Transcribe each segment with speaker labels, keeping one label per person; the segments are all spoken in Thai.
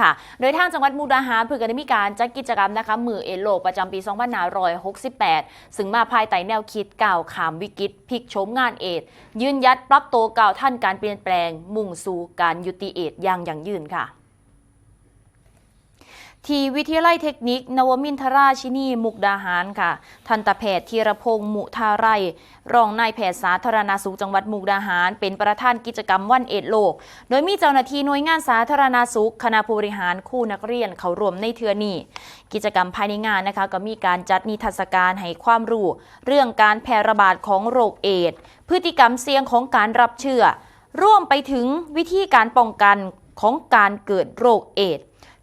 Speaker 1: ค่ะ โดยทางจังหวัดมุกดาหารเพื่อกันได้มีการจัดกิจกรรมนะคะมือเอโลกประจำปี2568 ซึ่งมาภายใต้แนวคิดก่าวขามวิกฤตพลิกโฉมงานเอดยืนยัดปรับโตก่าวท่านการเปลี่ยนแปลง มุ่งสู่การยุติเอดอย่างยั่งยืนค่ะ ที่วิทยาลัยเทคนิคนวมินทราชินีมุกดาหารค่ะ ทันตแพทย์ธีรพงษ์มุทาไรรองนายแพทย์สาธารณสุขจังหวัดมุกดาหาร เป็นประธานกิจกรรมวันเอดโลก โดยมีเจ้าหน้าที่หน่วยงานสาธารณสุข คณะผู้บริหารคู่นักเรียนเขารวมในเทือนี้ กิจกรรมภายในงานนะคะก็มีการจัดนิทรรศการให้ความรู้ เรื่องการแพร่ระบาดของโรคเอดพฤติกรรมเสี่ยงของการรับเชื้อร่วมไปถึงวิธีการป้องกันของการเกิดโรคเอด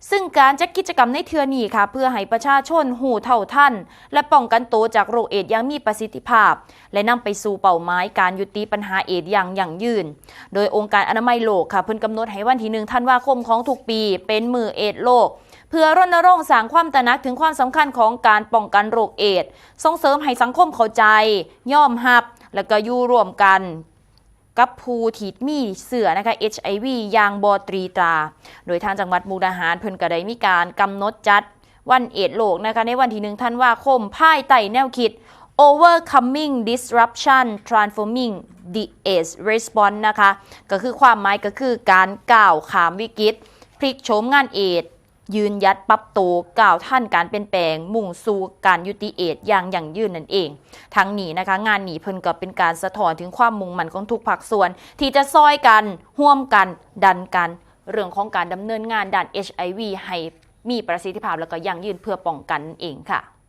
Speaker 1: ซึ่งการจัดกิจกรรมในเทือนี้ค่ะ เพื่อให้ประชาชนหูเท่าทันและป้องกันตัวจากโรคเอดส์อย่างมีประสิทธิภาพ และนำไปสู่เป้าหมายการยุติปัญหาเอดส์อย่างยั่งยืน โดยองค์การอนามัยโลกค่ะเพิ่นกำหนดให้วันที่หนึ่งธันวาคมของทุกปี เป็นมือเอดส์โลก เพื่อรณรงค์สร้างความตระหนักถึงความสำคัญของการป้องกันโรคเอดส์ส่งเสริมให้สังคมเข้าใจ ย่อมรับ และก็อยู่ร่วมกัน กับผู้ที่มีเสือนะคะ HIV ยางบอตรีตรา โดยทางจังหวัดมุกดาหารเพิ่นก็ได้มีการกำหนดจัดวันเอดโลกนะคะในวันที่หนึ่งธันวาคมภายใต้แนวคิด overcoming disruption transforming the AIDS response นะคะ ก็คือความหมายก็คือการก้าวขามวิกฤตพลิกโฉมงานเอด ยืนยัดปรับตัวก้าวท่านการเปลี่ยนแปลง มุ่งสู่การยุติเอดอย่างยั่งยืนนั่นเอง ทั้งนี้นะคะงานหนีเพิ่นก็เป็นการสะท้อนถึงความมุ่งมั่นของทุกภาคส่วน ที่จะซอยกันห่วมกันดันกัน เรื่องของการดำเนินงานด้าน HIV ให้มีประสิทธิภาพแล้วก็ยั่งยืนเพื่อป้องกันเองค่ะ